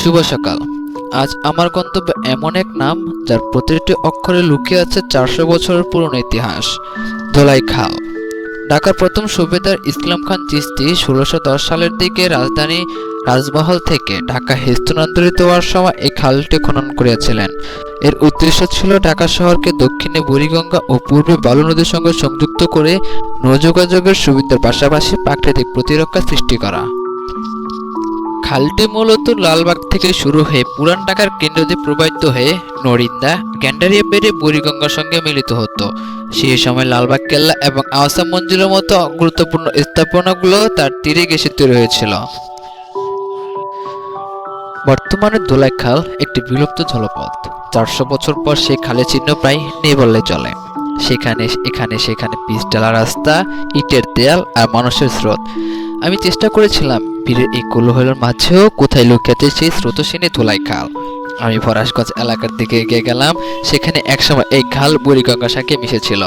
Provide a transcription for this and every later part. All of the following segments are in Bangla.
শুভ সকাল। আজ আমার গন্তব্য এমন এক নাম যার প্রতিটি অক্ষরে লুকিয়ে আছে চারশো বছরের পুরনো ইতিহাস, ধোলাই খাল। ঢাকার প্রথম সুবেদার ইসলাম খান চিস্তি ষোলোশো দশ সালের দিকে রাজধানী রাজমহল থেকে ঢাকা স্থানান্তরিত হওয়ার সময় এই খালটি খনন করিয়াছিলেন এর উদ্দেশ্য ছিল ঢাকা শহরকে দক্ষিণে বুড়িগঙ্গা ও পূর্বে বালু নদীর সঙ্গে সংযুক্ত করে নৌযোগাযোগের সুবিধার পাশাপাশি প্রাকৃতিক প্রতিরক্ষা সৃষ্টি করা। খালটি মূলত লালবাগ থেকে শুরু হয়ে পুরান ঢাকার কেন্দ্র দিয়ে প্রবাহিত হয়ে নরিন্দা, গ্যান্ডারিয়া পেরে বুড়িগঙ্গার সঙ্গে মিলিত হতো। সেই সময় লালবাগ, কেল্লা এবং আওয়াসা মঞ্জিলের মতো গুরুত্বপূর্ণ স্থাপনাগুলো তার তীরে ঘেঁষে তৈরি হয়েছিল বর্তমানে দোলাই খাল একটি বিলুপ্ত জলপথ। চারশো বছর পর সেই খালের চিহ্ন প্রায় নেই বললে চলে। সেখানে, এখানে, সেখানে পিচ ডালা রাস্তা, ইটের দেয়াল আর মানুষের স্রোত। আমি চেষ্টা করেছিলাম। বীরের এই কোলাহলের মাঝেও কোথায় লুকিয়েছে সেই স্রোতসিনী ধুলাই খাল। আমি ফরাসগঞ্জ এলাকার দিকে এগিয়ে গেলাম, সেখানে একসময় এই খাল বুড়িগঙ্গার সাথে মিশেছিল।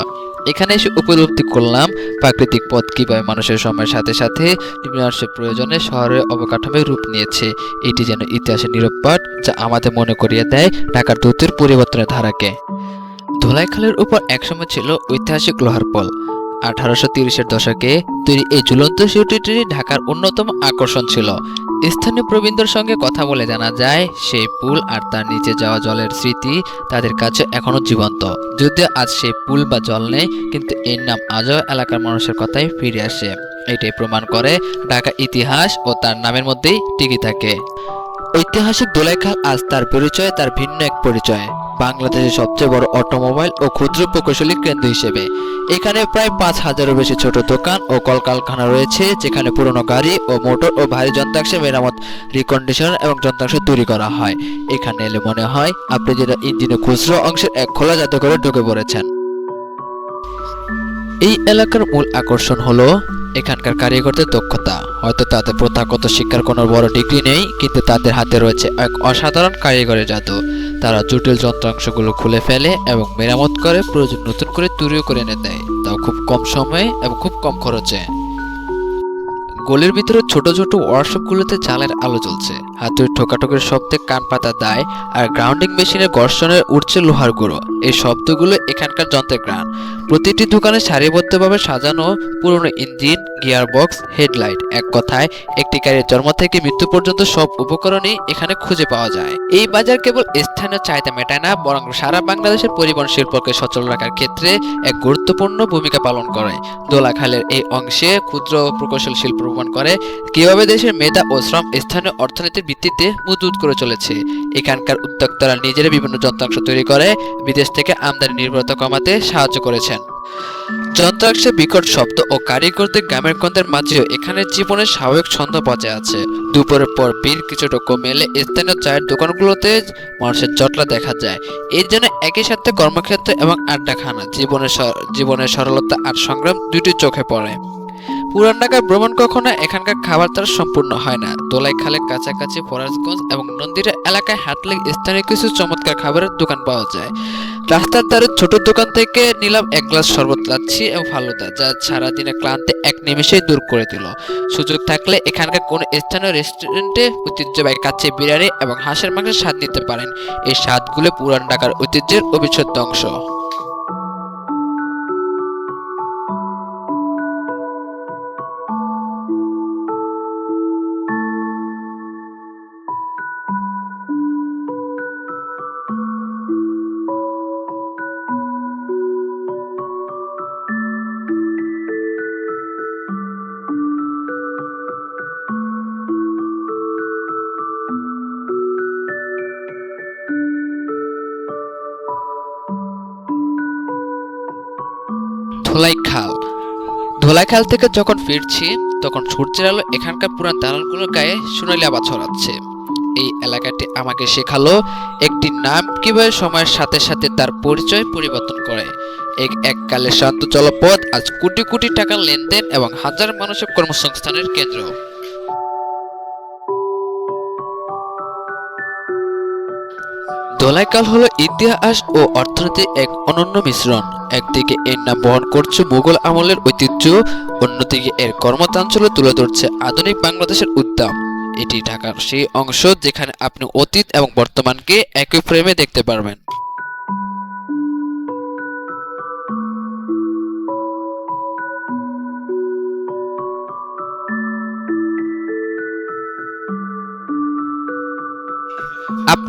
এখানে এসে উপলব্ধি করলাম, প্রাকৃতিক পথ কীভাবে মানুষের সময়ের সাথে সাথে বিনাশের প্রয়োজনে শহরের অবকাঠামোয় রূপ নিয়েছে, এটি যেন ইতিহাসের নিরপাট যা আমাদের মনে করিয়ে দেয় ঢাকার দ্রুতের পরিবর্তনের ধারাকে। ধোলাইখালের উপর একসময় ছিল ঐতিহাসিক লোহার পল। আঠারোশো তিরিশের দশকে তৈরি এই ঝুলন্ত সিউটিটি ঢাকার অন্যতম আকর্ষণ ছিল। স্থানীয় প্রবীণদের সঙ্গে কথা বলে জানা যায়, সেই পুল আর তার নিচে যাওয়া জলের স্মৃতি তাদের কাছে এখনও জীবন্ত। যদিও আজ সেই পুল বা জল নেই, কিন্তু এর নাম আজও এলাকার মানুষের কথাই ফিরে আসে। এটাই প্রমাণ করে ঢাকা ইতিহাস ও তার নামের মধ্যেই টিকে থাকে। ঐতিহাসিক দোলাইখাল আজ তার পরিচয় তার ভিন্ন এক পরিচয়। বাংলাদেশের সবচেয়ে বড় অটোমোবাইল ও ক্ষুদ্র প্রকৌশলী কেন্দ্র হিসেবে। এখানে প্রায় পাঁচ হাজারের বেশি ছোট দোকান ও কলকারখানা রয়েছে, যেখানে পুরনো গাড়ি ও মোটর ও ভারী যন্ত্রাংশে মেরামত রিকন্ডিশন এবং যন্ত্রাংশ তৈরি করা হয়। এখানে এলে মনে হয় আপনি যেটা ইঞ্জিনে খুচরো অংশের এক খোলা জাদুঘরে ঢুকে পড়েছেন। এই এলাকার মূল আকর্ষণ হলো এখানকার কারিগরদের দক্ষতা। হয়তো তাদের প্রথাগত শিক্ষার কোনো বড় ডিগ্রি নেই, কিন্তু তাদের হাতে রয়েছে এক অসাধারণ কারিগরের জাদু। তারা জটিল যন্ত্রাংশগুলো খুলে ফেলে এবং মেরামত করে প্রয়োজন নতুন করে তৈরিও করে এনে দেয়, তাও খুব কম সময়ে এবং খুব কম খরচে। গলির ভিতরে ছোট ছোট ওয়ার্কশপগুলোতে জালের আলো জ্বলছে। হাতের ঠোকাঠোকের শব্দে কান পাতা দেয় আর গ্রাউন্ডিং মেশিনের ঘর্ষণের উঠছে লোহার গুঁড়ো। এই শব্দগুলো এখানকার যন্ত্রের গ্রান প্রতিটি দোকানে সারিবদ্ধভাবে সাজানো পুরনো ইঞ্জিন, গিয়ারবক্স, হেডলাইট। এক কথায়, একটি গাড়ির জন্ম থেকে মৃত্যু পর্যন্ত সব উপকরণই এখানে খুঁজে পাওয়া যায়। এই বাজার কেবল স্থানীয় চাহিদা মেটায় না, বরং সারা বাংলাদেশের পরিবহন শিল্পকে সচল রাখার ক্ষেত্রে এক গুরুত্বপূর্ণ ভূমিকা পালন করে। দোলাখালের এই অংশে ক্ষুদ্র প্রকৌশল শিল্প প্রমাণ করে, কীভাবে দেশের মেধা ও শ্রম স্থানীয় অর্থনীতির ভিত্তিতে মজবুত করে চলেছে। এখানকার উদ্যোক্তারা নিজেরা বিভিন্ন যন্ত্রাংশ তৈরি করে, বিদেশ থেকে আমদানি নির্ভরতা কমাতে সাহায্য করেছেন। যন্ত্রাংশের বিকট শব্দ ও কারিগরদের গ্রামের গন্ধের মাঝেও এখানে জীবনের স্বাভাবিক ছন্দ বজায় আছে। দুপুরের পর বীর কিছুটা কমে এলে স্থানীয় চায়ের দোকানগুলোতে মানুষের জটলা দেখা যায়। এর জন্য একই সাথে কর্মক্ষেত্র এবং আড্ডাখানা, জীবনের জীবনের সরলতা আর সংগ্রাম দুটি চোখে পড়ে। পুরান ঢাকার ভ্রমণ কখনো এখানকার খাবার তার সম্পূর্ণ হয় না। দোলাই খালের কাছাকাছি ফরাজগঞ্জ এবং নন্দিরা এলাকায় হাঁটলে স্থানীয় কিছু চমৎকার খাবারের দোকান পাওয়া যায়। রাস্তার ধারে ছোট দোকান থেকে নিলাম এক গ্লাস শরবত লাচ্ছি এবং ফালুদা, যা সারাদিনের ক্লান্তি এক নিমেষেই দূর করে দিল। সুযোগ থাকলে এখানকার কোন স্থানীয় রেস্টুরেন্টে ঐতিহ্যবাহী কাছে বিরিয়ানি এবং হাঁসের মাংসের স্বাদ নিতে পারেন। এই স্বাদগুলো পুরান ঢাকার ঐতিহ্যের অবিচ্ছেদ্য অংশ। ধোলাই খাল। ধোলাই খাল থেকে যখন ফিরছি, তখন সূর্যের আলো এখানকার পুরান দালানগুলোর গায়ে সোনালি আবার ছড়াচ্ছে। এই এলাকাটি আমাকে শেখালো একটি নাম কীভাবে সময়ের সাথে সাথে তার পরিচয় পরিবর্তন করে। এক এককালে শান্ত জলপথ, আজ কোটি কোটি টাকার লেনদেন এবং হাজার মানুষের কর্মসংস্থানের কেন্দ্র। দোলাইকাল হলো ইতিহাস ও অর্থনীতির এক অনন্য মিশ্রণ। একদিকে এর নাম বহন করছে মুঘল আমলের ঐতিহ্য, অন্যদিকে এর কর্মতাঞ্চল্য তুলে ধরছে আধুনিক বাংলাদেশের উদ্যম। এটি ঢাকার সেই অংশ যেখানে আপনি অতীত এবং বর্তমানকে একই ফ্রেমে দেখতে পারবেন।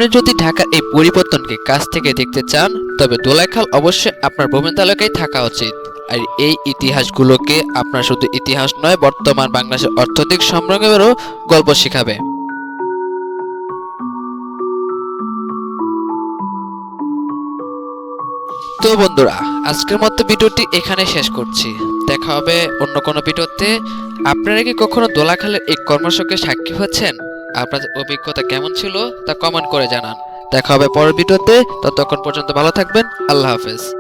আপনি যদি ঢাকার এই পরিবর্তনকে কাছ থেকে দেখতে চান, তবে দোলাইখাল অবশ্যই আপনার ভ্রমণ তালিকায় থাকা উচিত। আর এই ইতিহাসগুলোকে আপনার শুধু ইতিহাস নয়, বর্তমান বাংলাদেশের অর্থনৈতিক সংগ্রামেরও গল্প শেখাবে। তো বন্ধুরা, আজকের মতো ভিডিওটি এখানে শেষ করছি। দেখা হবে অন্য কোনো ভিডিওতে। আপনারা কি কখনো দোলাখালের এই কর্মশকে সাক্ষী হচ্ছেন আপনাদের অভিজ্ঞতা কেমন ছিল তা কমেন্ট করে জানান। দেখা হবে পরের ভিডিওতে। ততক্ষণ পর্যন্ত ভালো থাকবেন। আল্লাহ হাফেজ।